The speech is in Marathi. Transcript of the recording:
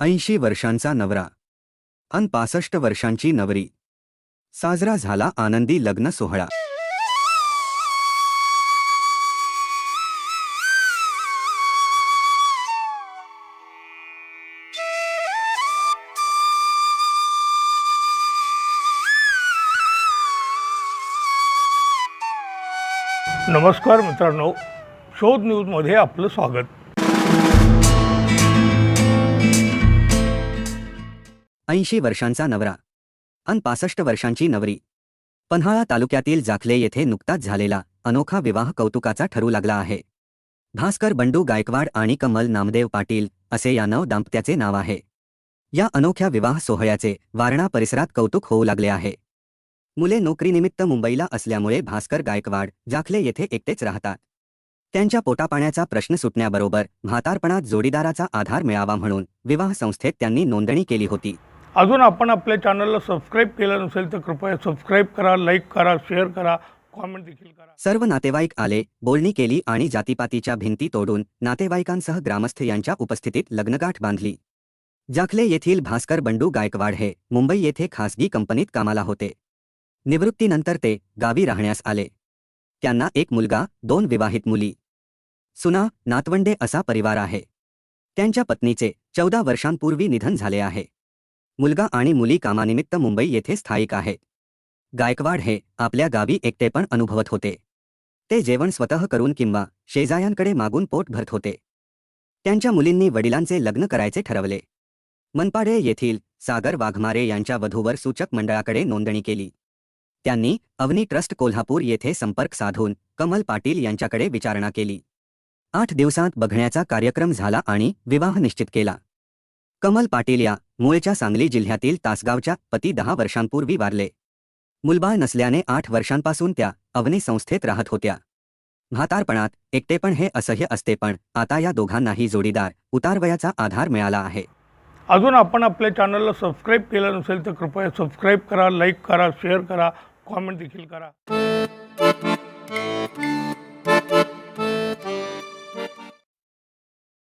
ऐंशी वर्षांचा नवरा. अन पासष्ट वर्षांची नवरी. साजरा झाला आनंदी लग्न सोहळा. नमस्कार मित्रांनो. शोध न्यूजमध्ये आपलं स्वागत. ऐंशी वर्षांचा नवरा अन पासष्ट वर्षांची नवरी. पन्हाळा तालुक्यातील जाखले येथे नुकताच झालेला अनोखा विवाह कौतुकाचा ठरू लागला आहे. भास्कर बंडू गायकवाड आणि कमल नामदेव पाटील असे या नव दाम्पत्याचे नाव आहे. या अनोख्या विवाह सोहळ्याचे वारणा परिसरात कौतुक होऊ लागले आहे. मुले नोकरीनिमित्त मुंबईला असल्यामुळे भास्कर गायकवाड जाखले येथे एकटेच राहतात. त्यांच्या पोटापाण्याचा प्रश्न सुटण्याबरोबर म्हातारपणात जोडीदाराचा आधार मिळावा म्हणून विवाह संस्थेत त्यांनी नोंदणी केली होती. अजून आपण आपल्या चॅनलला सबस्क्राईब केलं नसेल तर कृपया सबस्क्राईब करा लाईक करा शेअर करा कॉमेंट देखील करा. सर्व नातेवाईक आले बोलणी केली आणि जातीपातीच्या भिंती तोडून नातेवाईकांसह ग्रामस्थ यांच्या उपस्थितीत लग्नगाठ बांधली. जाखले येथील भास्कर बंडू गायकवाड हे मुंबई येथे खासगी कंपनीत कामाला होते. निवृत्तीनंतर ते गावी राहण्यास आले. त्यांना एक मुलगा दोन विवाहित मुली. सुना नातवंडे असा परिवार आहे. त्यांच्या पत्नीचे चौदा वर्षांपूर्वी निधन झाले आहे. मुलगा आणि मुली कामानिमित्त मुंबई येथे स्थायिक आहे गायकवाड हे आपल्या गावी एकटेपण अनुभवत होते. ते जेवण स्वतः करून किंवा शेजायांकडे मागून पोट भरत होते. त्यांच्या मुलींनी वडिलांचे लग्न करायचे ठरवले. मनपाडे येथील सागर वाघमारे यांच्या वधूवर सूचक मंडळाकडे नोंदणी केली. त्यांनी अवनी ट्रस्ट कोल्हापूर येथे संपर्क साधून कमल पाटील यांच्याकडे विचारणा केली. आठ दिवसांत बघण्याचा कार्यक्रम झाला आणि विवाह निश्चित केला. कमल पाटील या मूळच्या सांगली जिल्ह्यातील तासगावच्या पती दहा वर्षांपूर्वी वारले. मुलबाळ नसल्याने आठ वर्षांपासून त्या अवनी संस्थेत राहत होत्या. म्हातारपणात एकटेपण हे असह्य असते पण आता या दोघांनाही जोडीदार उतारवयाचा आधार मिळाला आहे. अजून आपण आपल्या चॅनलला सबस्क्राईब केलं नसेल तर कृपया सबस्क्राईब करा लाईक करा शेअर करा कॉमेंट देखील करा.